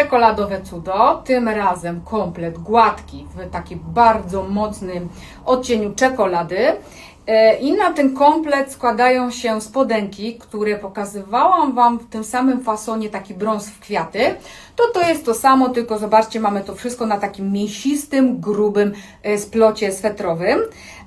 czekoladowe cudo, tym razem komplet gładki w takim bardzo mocnym odcieniu czekolady. E, I na ten komplet składają się spodenki, które pokazywałam Wam w tym samym fasonie, taki brąz w kwiaty. To to jest to samo, tylko zobaczcie, mamy to wszystko na takim mięsistym, grubym e, splocie swetrowym.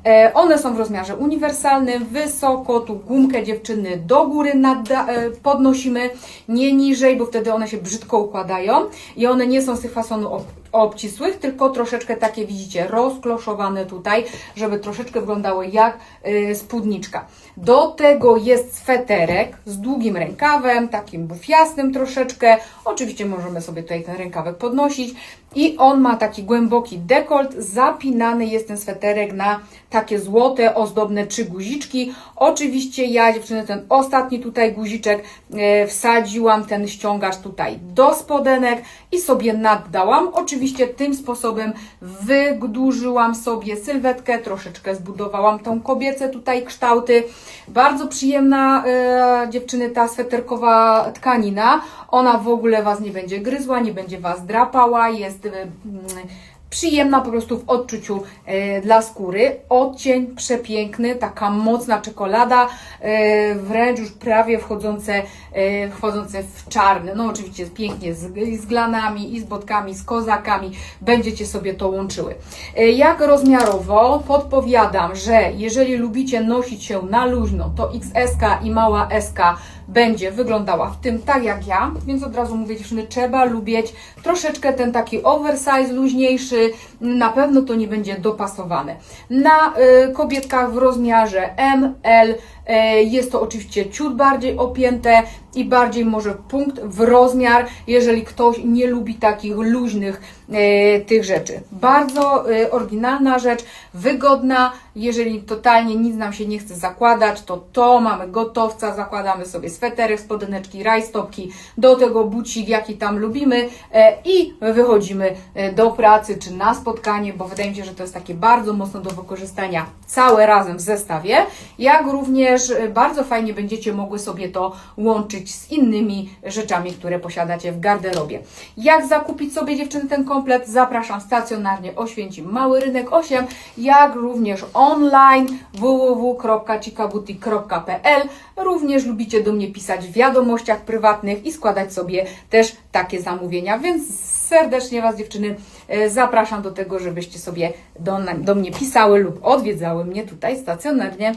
E, One są w rozmiarze uniwersalnym, wysoko, tu gumkę dziewczyny do góry nadda, e, podnosimy, nie niżej, bo wtedy one się brzydko układają i one nie są z tych fasonów ob, obcisłych, tylko troszeczkę takie widzicie, rozkloszowane tutaj, żeby troszeczkę wyglądały jak e, spódniczka. Do tego jest sweterek z długim rękawem, takim bufiastym troszeczkę. Oczywiście możemy sobie tutaj ten rękawek podnosić i on ma taki głęboki dekolt. Zapinany jest ten sweterek na takie złote, ozdobne trzy guziczki. Oczywiście ja, dziewczyny, ten ostatni tutaj guziczek e, wsadziłam, ten ściągacz tutaj do spodenek i sobie naddałam. Oczywiście tym sposobem wydłużyłam sobie sylwetkę, troszeczkę zbudowałam tą kobiece tutaj kształty. Bardzo przyjemna e, dziewczyny ta sweterkowa tkanina. Ona w ogóle Was nie będzie gryzła, nie będzie Was drapała, jest e, przyjemna po prostu w odczuciu e, dla skóry. Odcień przepiękny, taka mocna czekolada, e, wręcz już prawie wchodzące, e, wchodzące w czarny. No oczywiście pięknie z, z glanami, i z botkami, z kozakami. Będziecie sobie to łączyły. E, jak rozmiarowo? Podpowiadam, że jeżeli lubicie nosić się na luźno, to XS i mała SK będzie wyglądała w tym tak jak ja, więc od razu mówię dziewczyny, trzeba lubić troszeczkę ten taki oversize, luźniejszy, na pewno to nie będzie dopasowane. Na y, kobietkach w rozmiarze M, L e, jest to oczywiście ciut bardziej opięte i bardziej może punkt w rozmiar, jeżeli ktoś nie lubi takich luźnych tych rzeczy. Bardzo oryginalna rzecz, wygodna, jeżeli totalnie nic nam się nie chce zakładać, to to mamy gotowca, zakładamy sobie sweterek, spodeneczki, rajstopki, do tego bucik, jaki tam lubimy i wychodzimy do pracy czy na spotkanie, bo wydaje mi się, że to jest takie bardzo mocno do wykorzystania całe razem w zestawie, jak również e, bardzo fajnie będziecie mogły sobie to łączyć z innymi rzeczami, które posiadacie w garderobie. Jak zakupić sobie dziewczyny ten komplet? Zapraszam stacjonarnie Oświęcim Mały Rynek 8, jak również online www.cikabutik.pl. Również lubicie do mnie pisać w wiadomościach prywatnych i składać sobie też takie zamówienia, więc serdecznie Was dziewczyny e, zapraszam do tego, żebyście sobie do, do mnie pisały lub odwiedzały mnie tutaj stacjonarnie.